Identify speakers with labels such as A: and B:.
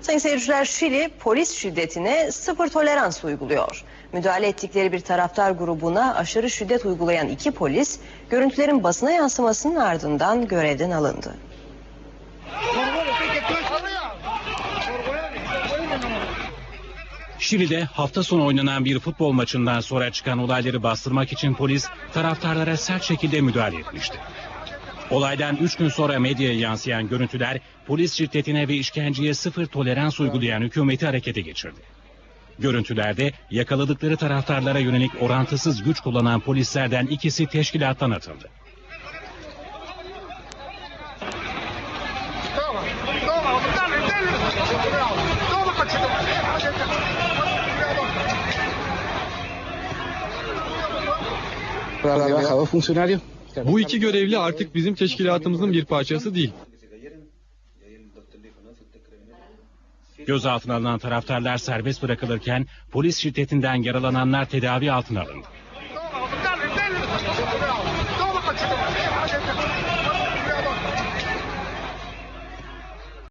A: Sayın seyirciler Şili polis şiddetine sıfır tolerans uyguluyor. Müdahale ettikleri bir taraftar grubuna aşırı şiddet uygulayan iki polis görüntülerin basına yansımasının ardından görevden alındı.
B: Şili'de hafta sonu oynanan bir futbol maçından sonra çıkan olayları bastırmak için polis taraftarlara sert şekilde müdahale etmişti. Olaydan 3 gün sonra medyaya yansıyan görüntüler polis şiddetine ve işkenceye sıfır tolerans uygulayan hükümeti harekete geçirdi. Görüntülerde yakaladıkları taraftarlara yönelik orantısız güç kullanan polislerden ikisi teşkilattan atıldı.
C: Habrá bajado funcionario.
D: Bu iki görevli artık bizim teşkilatımızın bir parçası değil.
B: Gözaltına alınan taraftarlar serbest bırakılırken polis şiddetinden yaralananlar tedavi altına alındı.